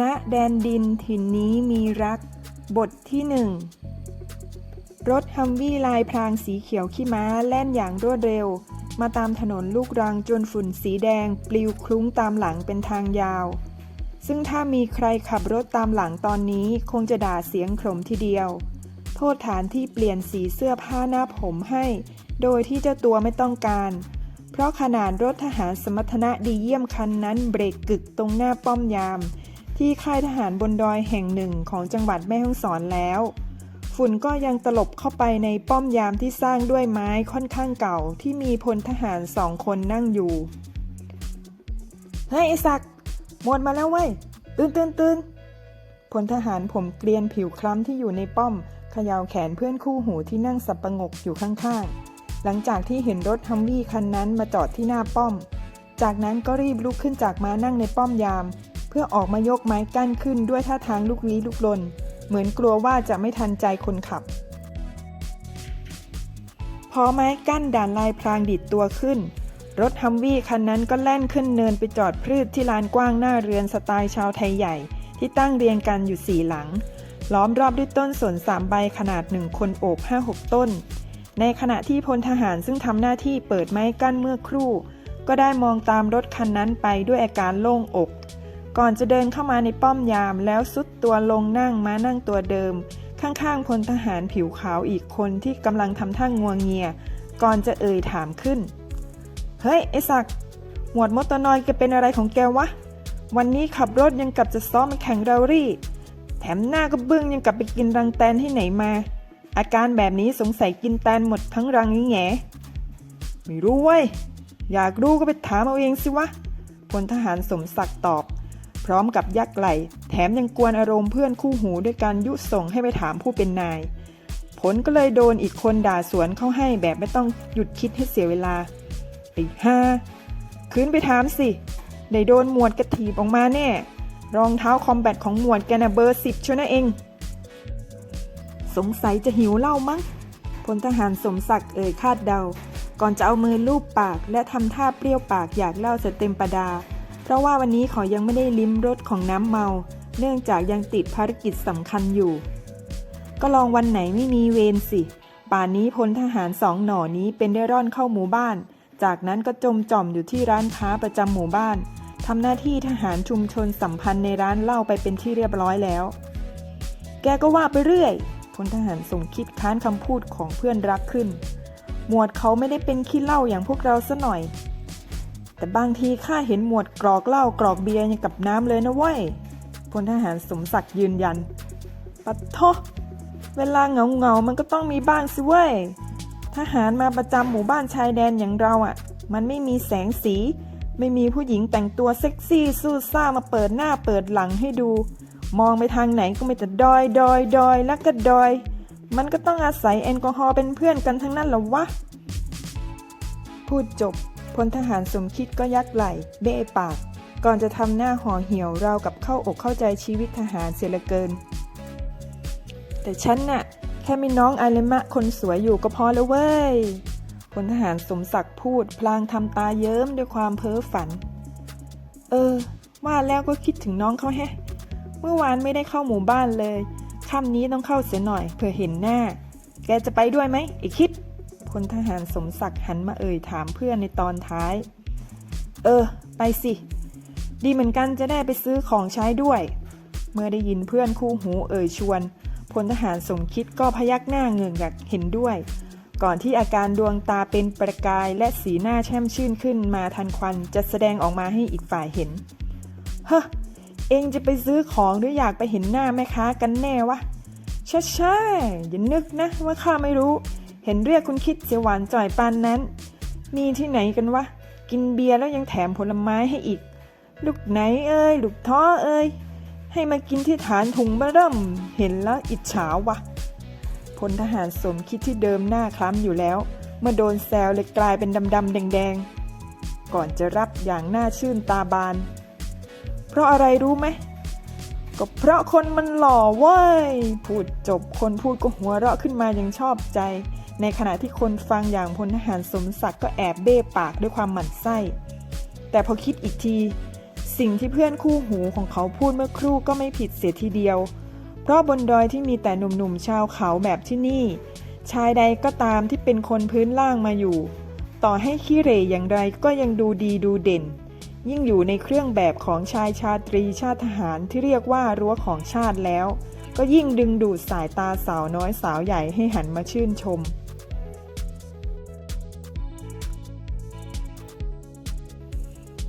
ณแดนดินถิ่นนี้มีรัก บทที่หนึ่งรถฮัมวี่ลายพรางสีเขียวขี้ม้าแล่นอย่างรวดเร็ว มาตามถนนลูกรังจนฝุ่นสีแดง ปลิวคลุ้งตามหลังเป็นทางยาว ซึ่งถ้ามีใครขับรถตามหลังตอนนี้คงจะด่าเสียงขมทีเดียว โทษฐานที่เปลี่ยนสีเสื้อผ้าหน้าผมให้ โดยที่เจ้าตัวไม่ต้องการ เพราะขนาดรถทหารสมรรถนะดีเยี่ยมคันนั้นเบรกกึกตรงหน้าป้อมยาม ที่ค่ายทหารบนดอยแห่งหนึ่งของจังหวัดแม่ฮ่องสอนแล้ว ฝุ่นก็ยังตลบเข้าไปในป้อมยามที่สร้างด้วยไม้ค่อนข้างเก่าที่มีพลทหารสองคนนั่งอยู่ เฮ้ยไอศักด์หมดมาแล้วเว้ย ตื่นตื่นตื่นพลทหารผมเกรียนผิวคล้ำที่อยู่ในป้อมเขย่าแขนเพื่อนคู่หูที่นั่งสับประงกอยู่ข้างๆ หลังจากที่เห็นรถฮัมวี่คันนั้นมาจอดที่หน้าป้อม จากนั้นก็รีบลุกขึ้นจากม้านั่งในป้อมยาม เพื่อออกมายกไม้กั้นขึ้นด้วยท่าทางลุกลี้ลุกลน เหมือนกลัวว่าจะไม่ทันใจคนขับ พอไม้กั้นด่านลายพรางดิดตัวขึ้น รถฮัมวี่คันนั้นก็แล่นขึ้นเนินไปจอดพืชที่ลานกว้างหน้าเรือนสไตล์ชาวไทยใหญ่ ที่ตั้งเรียงกันอยู่สี่หลัง ล้อมรอบด้วยต้นสนสามใบขนาดหนึ่งคนโอบห้าหกต้น ในขณะที่พลทหารซึ่งทำหน้าที่เปิดไม้กั้นเมื่อครู่ ก็ได้มองตามรถคันนั้นไปด้วยอาการโล่งอก ก่อนจะเดินเข้ามาในป้อมยามแล้วซุดตัวลงนั่งม้านั่งตัวเดิม ข้างๆพลทหารผิวขาวอีกคนที่กำลังทำท่างงัวเงีย ก่อนจะเอ่ยถามขึ้น เฮ้ย ไอศักหมวดมดตนอยแกเป็นอะไรของแกวะ วันนี้ขับรถยังกลับจะซ้อมมาแข่งเรารี่ แถมหน้าก็บึ้งยังกลับไปกินรังแตนที่ไหนมา อาการแบบนี้สงสัยกินแตนหมดทั้งรังนี้แง่ไม่รู้เว้ยอยากรู้ก็ไปถามเอาเองสิวะพลทหารสมศักดิ์ตอบ ร้อมกับยักไหลแถมยังกวนอารมณ์เพื่อนคู่หูด้วยการยุส่งให้ไปถามผู้เป็นนาย ผลก็เลยโดนอีกคนด่าสวนเข้าให้แบบไม่ต้องหยุดคิดให้เสียเวลาไอ้ห่าคืนไปถามสิได้โดนหมวดกระถีบออกมาแน่ รองเท้าคอมแบทของหมวดแกนะเบอร์สิบชัวนะเอง สงสัยจะหิวเหล้ามั้งพลทหารสมศักดิ์เอ่ยคาดเดา ก่อนจะเอามือลูบปากและทำท่าเปรี้ยวปากอยากเหล้าเสเต็มประดา เพราะว่าวันนี้เขายังไม่ได้ลิ้มรสของน้ำเมา เนื่องจากยังติดภารกิจสำคัญอยู่ ก็ลองวันไหนไม่มีเวรสิ ป่านนี้พลทหารสองหน่อนี้เป็นได้ร่อนเข้าหมู่บ้าน จากนั้นก็จมจ่อมอยู่ที่ร้านค้าประจำหมู่บ้านทำหน้าที่ทหารชุมชนสัมพันธ์ในร้านเหล้าไปเป็นที่เรียบร้อยแล้ว แกก็ว่าไปเรื่อยพลทหารสมคิดค้านคำพูดของเพื่อนรักขึ้น หมวดเขาไม่ได้เป็นขี้เหล้าอย่างพวกเราซะหน่อย แต่บางทีข้าเห็นหมวดกรอกเหล้ากรอกเบียร์อย่างกับน้ำเลยนะเว้ยพลทหารสมศักดิ์ยืนยัน ปัดโทเวลาเหงาเงาๆมันก็ต้องมีบ้างสิเว้ย ทหารมาประจำหมู่บ้านชายแดนอย่างเราอะ่ะ มันไม่มีแสงสี ไม่มีผู้หญิงแต่งตัวเซ็กซี่สู้ซ่ามาเปิดหน้าเปิดหลังให้ดู มองไปทางไหนก็มีแต่ดอยดอยดอยแล้วก็ดอย มันก็ต้องอาศัยแอลกอฮอล์เป็นเพื่อนกันทั้งนั้นหรอวะ พูดจบ พลทหารสมคิดก็ยักไหล่ เบ้ปาก ก่อนจะทำหน้าห่อเหี่ยวราวกับเข้าอกเข้าใจชีวิตทหารเสียเหลือเกิน แต่ฉันน่ะ แค่มีน้องอาเลมะคนสวยอยู่ก็พอแล้วเว้ยพลทหารสมศักดิ์พูด พลางทำตาเยิ้มด้วยความเพ้อฝัน เออ ว่าแล้วก็คิดถึงน้องเขาแฮะ เมื่อวานไม่ได้เข้าหมู่บ้านเลยค่ำนี้ต้องเข้าเสียหน่อยเผื่อเห็นหน้า แกจะไปด้วยไหมไอคิด พลทหารสมศักดิ์หันมาเอ่ยถามเพื่อนในตอนท้าย เออ ไปสิ ดีเหมือนกันจะได้ไปซื้อของใช้ด้วย เมื่อได้ยินเพื่อนคู่หูเอ่ยชวน พลทหารสมคิดก็พยักหน้าเงือกอยากเห็นด้วย ก่อนที่อาการดวงตาเป็นประกายและสีหน้าแช่มชื่นขึ้นมาทันควันจะแสดงออกมาให้อีกฝ่ายเห็น เฮ้อเองจะไปซื้อของหรืออยากไปเห็นหน้าแม่ค้ากันแน่วะใช่ใช่ๆอย่านึกนะว่าข้าไม่รู้ เห็นเรียกคุณคิดเสียหวานจ่อยปานนั้น มีที่ไหนกันวะ กินเบียร์แล้วยังแถมผลไม้ให้อีก ลูกไหนเอ้ย ลูกท้อเอ้ย ให้มากินที่ฐานถุงบะเริ่ม เห็นแล้วอิจฉาวะพลทหารสมคิดที่เดิมหน้าคล้ำอยู่แล้ว เมื่อโดนแซวเลยกลายเป็นดำๆแดงๆ ก่อนจะรับอย่างน่าชื่นตาบาน เพราะอะไรรู้ไหมก็เพราะคนมันหล่อเว้ย พูดจบคนพูดก็หัวเราะขึ้นมาอย่างชอบใจ ในขณะที่คนฟังอย่างพลทหารสมศักดิ์ก็แอบเบ้ปากด้วยความหมั่นไส้ แต่พอคิดอีกที สิ่งที่เพื่อนคู่หูของเขาพูดเมื่อครู่ก็ไม่ผิดเสียทีเดียว เพราะบนดอยที่มีแต่หนุ่มๆชาวเขาแบบที่นี่ ชายใดก็ตามที่เป็นคนพื้นล่างมาอยู่ ต่อให้ขี้เร่อย่างไรก็ยังดูดีดูเด่น ยิ่งอยู่ในเครื่องแบบของชายชาตรีชาติทหารที่เรียกว่ารั้วของชาติแล้วก็ยิ่งดึงดูดสายตาสาวน้อยสาวใหญ่ให้หันมาชื่นชม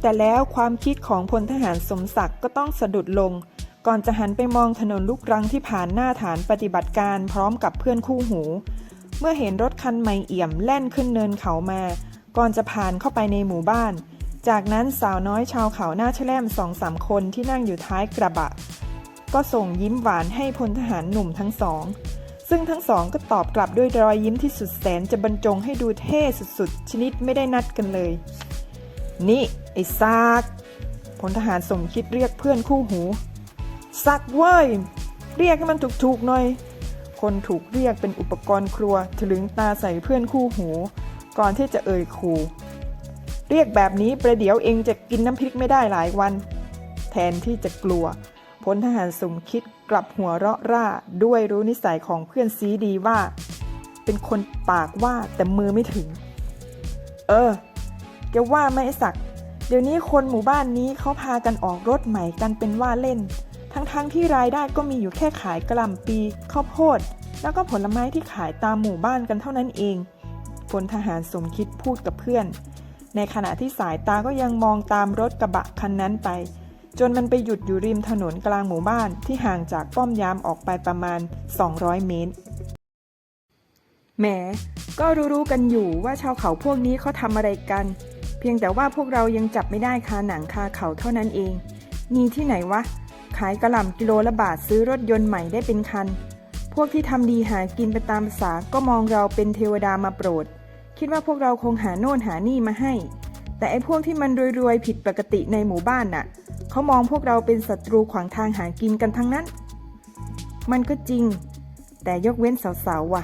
แต่แล้วความคิดของพลทหารสมศักดิ์ก็ต้องสะดุดลง ก่อนจะหันไปมองถนนลูกรังที่ผ่านหน้าฐานปฏิบัติการพร้อมกับเพื่อนคู่หู เมื่อเห็นรถคันใหม่เอี่ยมแล่นขึ้นเนินเขามา ก่อนจะผ่านเข้าไปในหมู่บ้าน จากนั้นสาวน้อยชาวเขาหน้าแชล่มสองสามคนที่นั่งอยู่ท้ายกระบะ ก็ส่งยิ้มหวานให้พลทหารหนุ่มทั้งสอง ซึ่งทั้งสองก็ตอบกลับด้วยรอยยิ้มที่สุดแสนจะบรรจงให้ดูเท่สุดๆ ชนิดไม่ได้นัดกันเลย นี่ อ้ซากพลทหารสมคิดเรียกเพื่อนคู่หูซักเว้ย เรียกให้มันถูกๆหน่อย คนถูกเรียกเป็นอุปกรณ์ครัวถลึงตาใส่เพื่อนคู่หู ก่อนที่จะเอ่ยขู่เรียกแบบนี้ประเดี๋ยวเองจะกินน้ำพริกไม่ได้หลายวัน แทนที่จะกลัวพลทหารสมคิดกลับหัวเราะร่าด้วยรู้นิสัยของเพื่อนซีดีว่า เป็นคนปากว่าแต่มือไม่ถึง เออแกว่าไหมไอ้ศักดิ์ เดี๋ยวนี้คนหมู่บ้านนี้เขาพากันออกรถใหม่กันเป็นว่าเล่น ทั้งๆทที่รายได้ก็มีอยู่แค่ขายกระหล่ำปีข้าวโพด แล้วก็ผลไม้ที่ขายตามหมู่บ้านกันเท่านั้นเองพลทหารสมคิดพูดกับเพื่อน ในขณะที่สายตาก็ยังมองตามรถกระบะคันนั้นไป จนมันไปหยุดอยู่ริมถนนกลางหมู่บ้านที่ห่างจากป้อมยามออกไปประมาณ 200 เมตรแหม ก็รู้ๆกันอยู่ว่าชาวเขาพวกนี้เขาทำอะไรกัน เพียงแต่ว่าพวกเรายังจับไม่ได้คาหนังคาเขาเท่านั้นเอง มีที่ไหนวะ ขายกระหล่ำกิโลละบาทซื้อรถยนต์ใหม่ได้เป็นคัน พวกที่ทำดีหากินไปตามภาษาก็มองเราเป็นเทวดามาโปรด คิดว่าพวกเราคงหาโน่นหานี่มาให้ แต่ไอ้พวกที่มันรวยๆผิดปกติในหมู่บ้านน่ะ เขามองพวกเราเป็นศัตรูขวางทางหากินกันทั้งนั้น มันก็จริง แต่ยกเว้นสาวๆว่ะ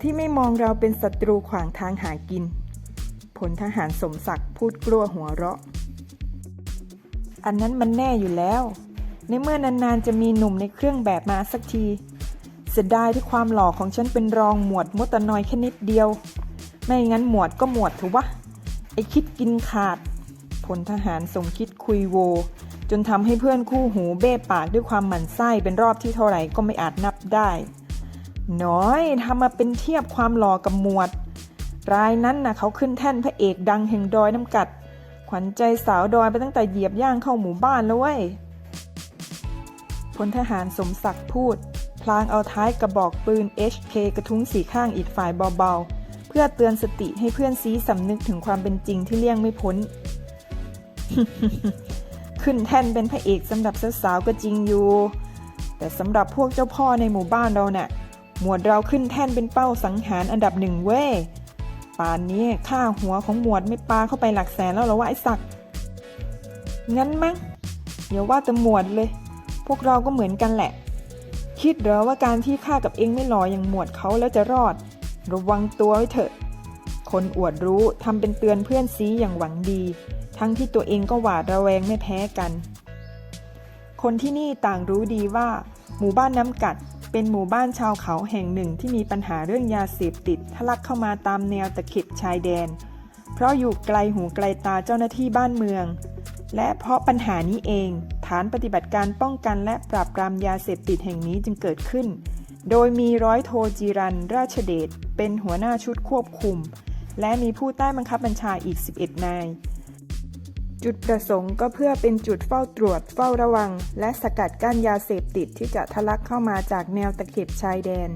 ที่ไม่มองเราเป็นศัตรูขวางทางหากิน พลทหารสมศักดิ์พูดกลัวหัวเราะ อันนั้นมันแน่อยู่แล้ว ในเมื่อนานๆจะมีหนุ่มในเครื่องแบบมาสักที เสียดายที่ความหล่อของฉันเป็นรองหมวดมดตะนอยแค่นิดเดียว ไม่งั้นหมวดก็หมวดถือวะไอคิดกินขาดพลทหารสมคิดคุยโว จนทำให้เพื่อนคู่หูเบ้ปากด้วยความหมั่นไส้เป็นรอบที่เท่าไหร่ก็ไม่อาจนับได้ น้อยทำมาเป็นเทียบความหล่อกับหมวด รายนั้นน่ะเขาขึ้นแท่นพระเอกดังแห่งดอยน้ำกัด ขวัญใจสาวดอยไปตั้งแต่เหยียบย่างเข้าหมู่บ้านแล้วเว้ยพลทหารสมศักดิ์พูด พลางเอาท้ายกระบอกปืน HK กระทุ้งสีข้างอีกฝ่ายเบาๆ เพื่อเตือนสติให้เพื่อนซีสำนึกถึงความเป็นจริงที่เลี่ยงไม่พ้น ขึ้นแท่นเป็นพระเอกสำหรับสาวๆก็จริงอยู่ แต่สำหรับพวกเจ้าพ่อในหมู่บ้านเราเนี่ยหมวดเราขึ้นแท่นเป็นเป้าสังหารอันดับหนึ่งเว้ย ป่านนี้ค่าหัวของหมวดไม่ปาเข้าไปหลักแสนแล้วเหรอวะไอ้สักงั้นมั้งอย่าว่าแต่หมวดเลย พวกเราก็เหมือนกันแหละ คิดเหรอว่าการที่ข้ากับเองไม่หล่ออย่างหมวดเขาแล้วจะรอด ระวังตัวไว้เถอะ คนอวดรู้ทำเป็นเตือนเพื่อนซีอย่างหวังดี ทั้งที่ตัวเองก็หวาดระแวงไม่แพ้กัน คนที่นี่ต่างรู้ดีว่า หมู่บ้านน้ำกัด เป็นหมู่บ้านชาวเขาแห่งหนึ่งที่มีปัญหาเรื่องยาเสพติดทะลักเข้ามาตามแนวตะเข็บชายแดน เพราะอยู่ไกลหูไกลตาเจ้าหน้าที่บ้านเมือง และเพราะปัญหานี้เอง ฐานปฏิบัติการป้องกันและปราบปรามยาเสพติดแห่งนี้จึงเกิดขึ้น โดยมีร้อยโทจีรัน ราชเดชเป็นหัวหน้าชุดควบคุม และมีผู้ใต้บังคับบัญชาอีก 11 นาย จุดประสงค์ก็เพื่อเป็นจุดเฝ้าตรวจเฝ้าระวัง และสกัดกั้นยาเสพติดที่จะทะลักเข้ามาจากแนวตะเข็บชายแดน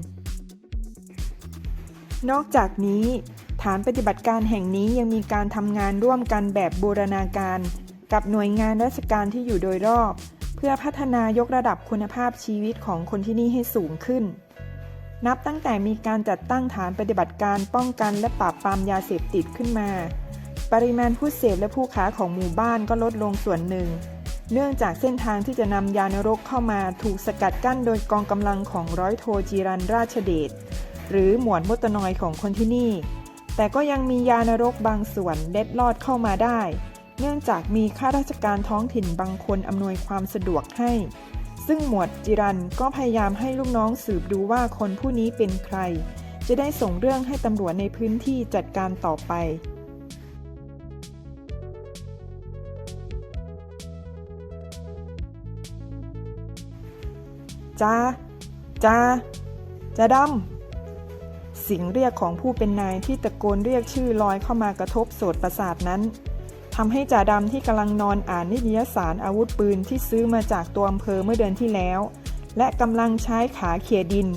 นอกจากนี้ ฐานปฏิบัติการแห่งนี้ยังมีการทำงานร่วมกันแบบบูรณาการ กับหน่วยงานราชการที่อยู่โดยรอบ เพื่อพัฒนายกระดับคุณภาพชีวิตของคนที่นี่ให้สูงขึ้น นับตั้งแต่มีการจัดตั้งฐานปฏิบัติการป้องกันและปราบปรามยาเสพติดขึ้นมา ปริมาณผู้เสพและผู้ค้าของหมู่บ้านก็ลดลงส่วนหนึ่ง เนื่องจากเส้นทางที่จะนำยานรกเข้ามาถูกสกัดกั้นโดยกองกำลังของร้อยโทจีรันราชเดชหรือหมวดมดตนอยของคนที่นี่ แต่ก็ยังมียานรกบางส่วนเล็ดลอดเข้ามาได้ เนื่องจากมีข้าราชการท้องถิ่นบางคนอำนวยความสะดวกให้ ซึ่งหมวดจิรันก็พยายามให้ลูกน้องสืบดูว่าคนผู้นี้เป็นใคร จะได้ส่งเรื่องให้ตำรวจในพื้นที่จัดการต่อไป จ้าจ้าจ้าดำเสียงเรียกของผู้เป็นนายที่ตะโกนเรียกชื่อลอยเข้ามากระทบโสตประสาทนั้นทำให้จ่าดำที่กำลังนอนอ่านนิตยสารอาวุธปืนที่ซื้อมาจากตัวอำเภอเมื่อเดือนที่แล้ว และกำลังใช้ขาเขี่ยดิน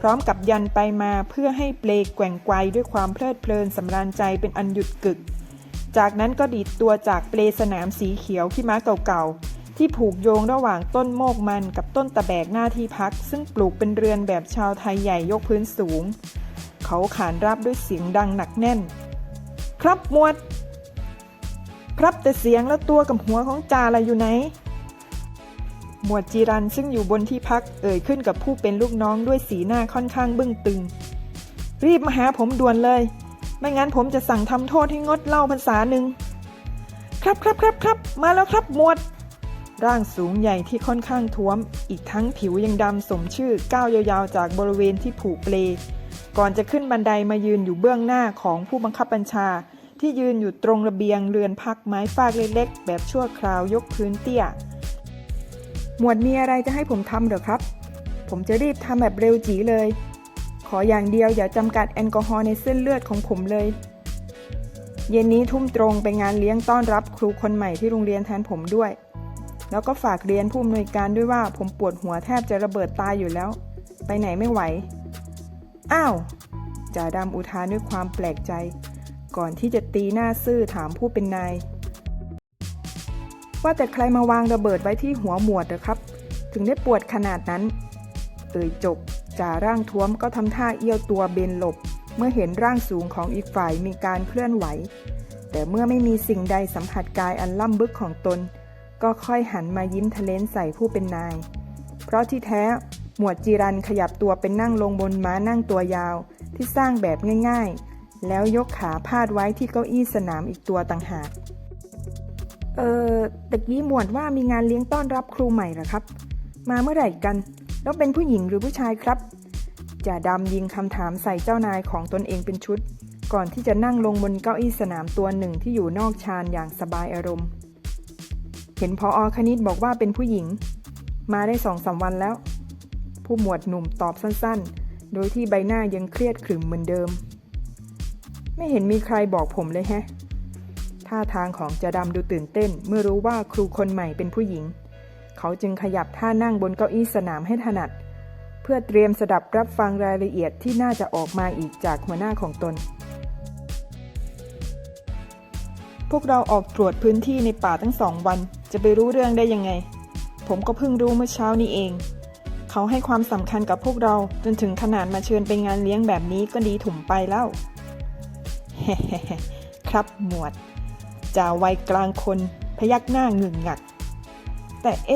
พร้อมกับยันไปมาเพื่อให้เปลกแกว่งไกวด้วยความเพลิดเพลินสำราญใจเป็นอันหยุดกึก จากนั้นก็ดีดตัวจากเปลสนามสีเขียวที่ม้าเก่าๆ ที่ผูกโยงระหว่างต้นโมกมันกับต้นตะแบกหน้าที่พัก ซึ่งปลูกเป็นเรือนแบบชาวไทยใหญ่ยกพื้นสูง เขาขานรับด้วยเสียงดังหนักแน่น ครับหมวด ครับแต่เสียงแล้วตัวกับหัวของจาละอยู่ไหน หมวดจีรันซึ่งอยู่บนที่พักเอ่ยขึ้นกับผู้เป็นลูกน้องด้วยสีหน้าค่อนข้างบึ้งตึง รีบมาหาผมด่วนเลย ไม่งั้นผมจะสั่งทำโทษให้งดเหล่าภาษาหนึ่งครับครับครับครับมาแล้วครับหมวด ร่างสูงใหญ่ที่ค่อนข้างท้วม อีกทั้งผิวยังดำสมชื่อก้าวยาวๆ จากบริเวณที่ผูกเปล ก่อนจะขึ้นบันไดมายืนอยู่เบื้องหน้าของผู้บังคับบัญชา ที่ยืนอยู่ตรงระเบียงเรือนพักไม้ฟากเล็กๆ แบบชั่วคราวยกพื้นเตี้ย หมวดมีอะไรจะให้ผมทำเหรอครับ ผมจะรีบทำแบบเร็วจีเลย ขออย่างเดียวอย่าจำกัดแอลกอฮอล์ในเส้นเลือดของผมเลยเย็นนี้ทุ่มตรงไปงานเลี้ยงต้อนรับครูคนใหม่ที่โรงเรียนแทนผมด้วย แล้วก็ฝากเรียนผู้อำนวยการด้วยว่าผมปวดหัวแทบจะระเบิดตายอยู่แล้ว ไปไหนไม่ไหว อ้าวจ่าดำอุทานด้วยความแปลกใจ ก่อนที่จะตีหน้าซื่อถามผู้เป็นนาย ว่าแต่ใครมาวางระเบิดไว้ที่หัวหมวดเหรอครับ ถึงได้ปวดขนาดนั้น เอ่ยจบจ่าร่างท้วมก็ทำท่าเอี้ยวตัวเบนหลบ เมื่อเห็นร่างสูงของอีกฝ่ายมีการเคลื่อนไหว แต่เมื่อไม่มีสิ่งใดสัมผัสกายอันล่ำบึกของตน ก็ค่อยหันมายิ้มทะเลนใส่ผู้เป็นนาย เพราะที่แท้หมวดจีรันขยับตัวเป็นนั่งลงบนม้านั่งตัวยาวที่สร้างแบบง่ายๆ แล้วยกขาพาดไว้ที่เก้าอี้สนามอีกตัวต่างหาก เออตะกี้หมวดว่ามีงานเลี้ยงต้อนรับครูใหม่เหรอครับ มาเมื่อไหร่กัน แล้วเป็นผู้หญิงหรือผู้ชายครับจ่าดำยิงคำถามใส่เจ้านายของตนเองเป็นชุด ก่อนที่จะนั่งลงบนเก้าอี้สนามตัวหนึ่งที่อยู่นอกชานอย่างสบายอารมณ์ เห็นพออคณิตบอกว่าเป็นผู้หญิง มาได้สองสามวันแล้ว ผู้หมวดหนุ่มตอบสั้นๆ โดยที่ใบหน้ายังเครียดขรึมเหมือนเดิม ไม่เห็นมีใครบอกผมเลยแฮะ ท่าทางของจะดำดูตื่นเต้น เมื่อรู้ว่าครูคนใหม่เป็นผู้หญิง เขาจึงขยับท่านั่งบนเก้าอี้สนามให้ถนัด เพื่อเตรียมสดับรับฟังรายละเอียดที่น่าจะออกมาอีกจากหัวหน้าของตนพวกเราออกตรวจพื้นที่ในป่าทั้งสองวัน จะไปรู้เรื่องได้ยังไง ผมก็เพิ่งรู้เมื่อเช้านี้เอง เขาให้ความสำคัญกับพวกเราจนถึงขนาดมาเชิญไปงานเลี้ยงแบบนี้ก็ดีถุมไปแล้วครับหมวดจ่าวัยกลางคนพยักหน้าหงึ่งงัก แต่เอ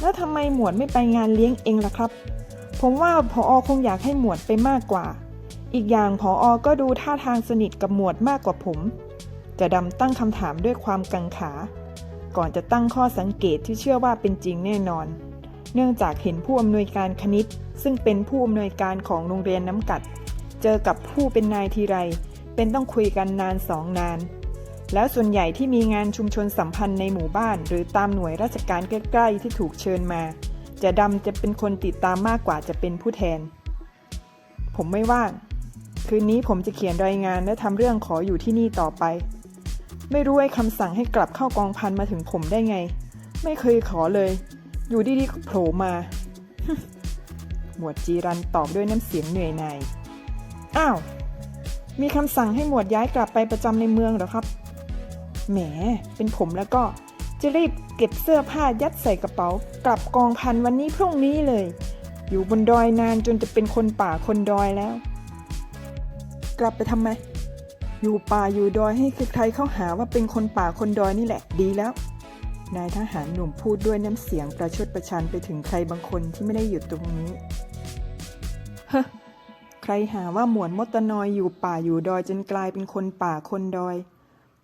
แล้วทำไมหมวดไม่ไปงานเลี้ยงเองล่ะครับ ผมว่าพออคงอยากให้หมวดไปมากกว่า อีกอย่างพออก็ดูท่าทางสนิทกับหมวดมากกว่าผม จะดำตั้งคำถามด้วยความกังขา ก่อนจะตั้งข้อสังเกตที่เชื่อว่าเป็นจริงแน่นอน เนื่องจากเห็นผู้อำนวยการคณิต ซึ่งเป็นผู้อำนวยการของโรงเรียนน้ำกัด เจอกับผู้เป็นนายทีไร เป็นต้องคุยกันนานสองนาน แล้วส่วนใหญ่ที่มีงานชุมชนสัมพันธ์ในหมู่บ้าน หรือตามหน่วยราชการใกล้ๆที่ถูกเชิญมา จะดำจะเป็นคนติดตามมากกว่าจะเป็นผู้แทน ผมไม่ว่างคืนนี้ผมจะเขียนรายงานและทำเรื่องขออยู่ที่นี่ต่อไป ไม่รู้ไอ้คำสั่งให้กลับเข้ากองพันมาถึงผมได้ไง ไม่เคยขอเลย อยู่ดีๆก็โผล่มา หมวดจีรันตอบด้วยน้ำเสียงเหนื่อยหน่าย อ้าว มีคำสั่งให้หมวดย้ายกลับไปประจำในเมืองเหรอครับ แหม เป็นผมแล้วก็จะรีบเก็บเสื้อผ้ายัดใส่กระเป๋า กลับกองพันวันนี้พรุ่งนี้เลย อยู่บนดอยนานจนจะเป็นคนป่าคนดอยแล้ว กลับไปทำไม อยู่ป่าอยู่ดอยให้ใครๆเข้าหาว่าเป็นคนป่าคนดอยนี่แหละดีแล้ว นายทหารหนุ่มพูดด้วยน้ำเสียงประชดประชันไปถึงใครบางคนที่ไม่ได้อยู่ตรงนี้เฮ้ใครหาว่าหมวนมดตะนอยอยู่ป่าอยู่ดอยจนกลายเป็นคนป่าคนดอย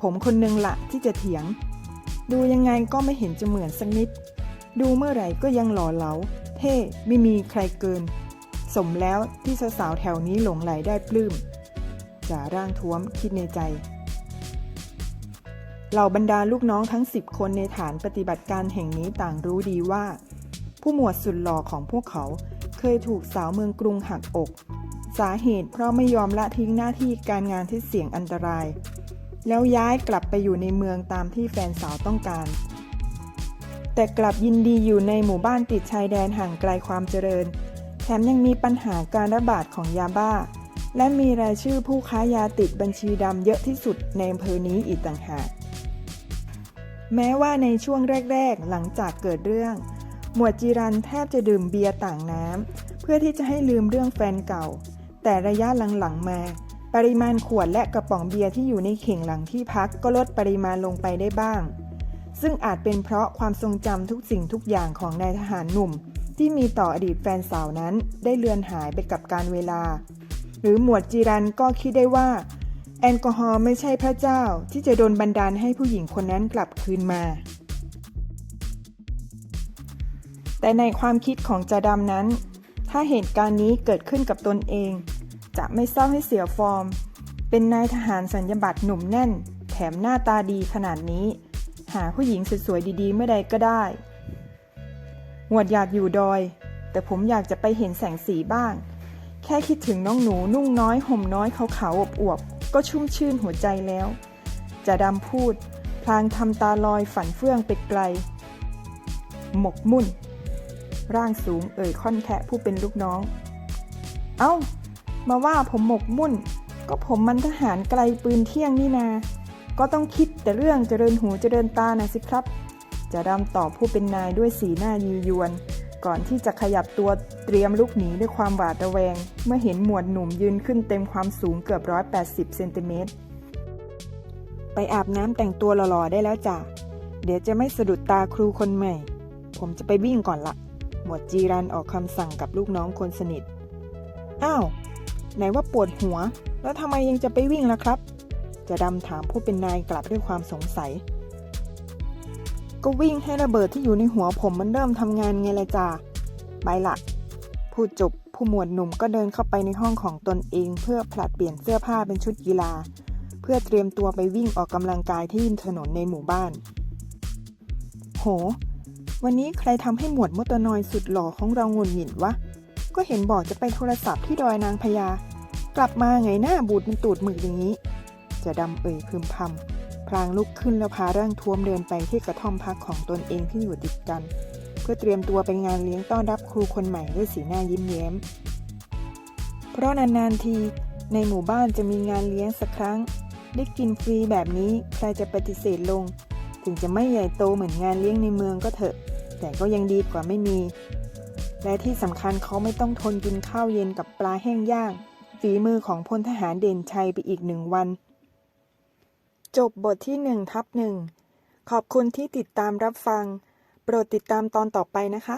ผมคนหนึงละที่จะเถียง ดูยังไงก็ไม่เห็นจะเหมือนสักนิด ดูเมื่อไหร่ก็ยังหล่อเหลา เท่ไม่มีใครเกิน สมแล้วที่สาวๆแถวนี้หลงไหลได้ปลื้ม จ่าร่างท้วมคิดในใจ เหล่าบรรดาลูกน้องทั้งสิบคนในฐานปฏิบัติการแห่งนี้ต่างรู้ดีว่า ผู้หมวดสุดหล่อของพวกเขาเคยถูกสาวเมืองกรุงหักอก สาเหตุเพราะไม่ยอมละทิ้งหน้าที่การงานที่เสี่ยงอันตราย แล้วย้ายกลับไปอยู่ในเมืองตามที่แฟนสาวต้องการ แต่กลับยินดีอยู่ในหมู่บ้านติดชายแดนห่างไกลความเจริญ แถมยังมีปัญหาการระบาดของยาบ้า และมีรายชื่อผู้ค้ายาติดบัญชีดำเยอะที่สุดในอำเภอนี้อีกต่างหาก แม้ว่าในช่วงแรก ๆ หลังจากเกิดเรื่อง หมวดจีรันแทบจะดื่มเบียร์ต่างน้ำเพื่อที่จะให้ลืมเรื่องแฟนเก่า แต่ระยะหลังๆมา ปริมาณขวดและกระป๋องเบียร์ที่อยู่ในเข่งหลังที่พักก็ลดปริมาณลงไปได้บ้าง ซึ่งอาจเป็นเพราะความทรงจำทุกสิ่งทุกอย่างของนายทหารหนุ่ม ที่มีต่ออดีตแฟนสาวนั้นได้เลือนหายไปกับการเวลา หรือหมวดจีรันก็คิดได้ว่า แอลกอฮอล์ไม่ใช่พระเจ้าที่จะโดนบันดาลให้ผู้หญิงคนนั้นกลับคืนมา แต่ในความคิดของจาดำนั้น ถ้าเหตุการณ์นี้เกิดขึ้นกับตนเอง จะไม่เศร้าให้เสียฟอร์ม เป็นนายทหารสัญญบัตรหนุ่มแน่น แถมหน้าตาดีขนาดนี้ หาผู้หญิงสวยๆดีๆเมื่อใดก็ได้หมวดอยากอยู่ดอย แต่ผมอยากจะไปเห็นแสงสีบ้าง แค่คิดถึงน้องหนูนุ่งน้อยห่มน้อยขาวๆอวบๆก็ชุ่มชื่นหัวใจแล้วจะดำพูด พลางทำตาลอยฝันเฟื่องไปไกล หมกมุ่น ร่างสูงเอ่ยค่อนแคะผู้เป็นลูกน้อง เอ้า มาว่าผมหมกมุ่น ก็ผมมันทหารไกลปืนเที่ยงนี่นา ก็ต้องคิดแต่เรื่องเจริญหูเจริญตานะสิครับ จะดำตอบผู้เป็นนายด้วยสีหน้ายียวน ก่อนที่จะขยับตัวเตรียมลุกหนีด้วยความหวาดระแวง เมื่อเห็นหมวดหนุ่มยืนขึ้นเต็มความสูงเกือบ180เซนติเมตรไปอาบน้ำแต่งตัวหล่อๆได้แล้วจ้ะ เดี๋ยวจะไม่สะดุดตาครูคนใหม่ ผมจะไปวิ่งก่อนละ หมวดจีรันออกคำสั่งกับลูกน้องคนสนิท อ้าว ไหนว่าปวดหัว แล้วทำไมยังจะไปวิ่งล่ะครับ จะดำถามผู้เป็นนายกลับด้วยความสงสัย ก็วิ่งให้ระเบิดที่อยู่ในหัวผมมันเริ่มทำงานไงละจ้าไปละพูดจบผู้หมวดหนุ่มก็เดินเข้าไปในห้องของตนเอง เพื่อผลัดเปลี่ยนเสื้อผ้าเป็นชุดกีฬา เพื่อเตรียมตัวไปวิ่งออกกำลังกายที่ริมถนนในหมู่บ้าน โห วันนี้ใครทำให้หมวดมดตนอยสุดหล่อของเราหงุนหงิดวะ ก็เห็นบอกจะไปโทรศัพท์ที่ดอยนางพญากลับมาไงหน้าบูดเป็นตูดหมึกอย่างนี้ จะดำเอ่ยพึมพำ ลางลุกขึ้นแล้วพาร่างท้วมเดินไปที่กระท่อมพักของตนเองที่อยู่ติดกัน เพื่อเตรียมตัวไปงานเลี้ยงต้อนรับครูคนใหม่ด้วยสีหน้ายิ้มแย้ม เพราะนานๆทีในหมู่บ้านจะมีงานเลี้ยงสักครั้ง ได้กินฟรีแบบนี้ใครจะปฏิเสธลง ถึงจะไม่ใหญ่โตเหมือนงานเลี้ยงในเมืองก็เถอะ แต่ก็ยังดีกว่าไม่มี และที่สำคัญเขาไม่ต้องทนกินข้าวเย็นกับปลาแห้งย่าง ฝีมือของพลทหารเด่นชัยไปอีกหนึ่งวัน จบบทที่หนึ่งทับหนึ่งขอบคุณที่ติดตามรับฟัง โปรดติดตามตอนต่อไปนะคะ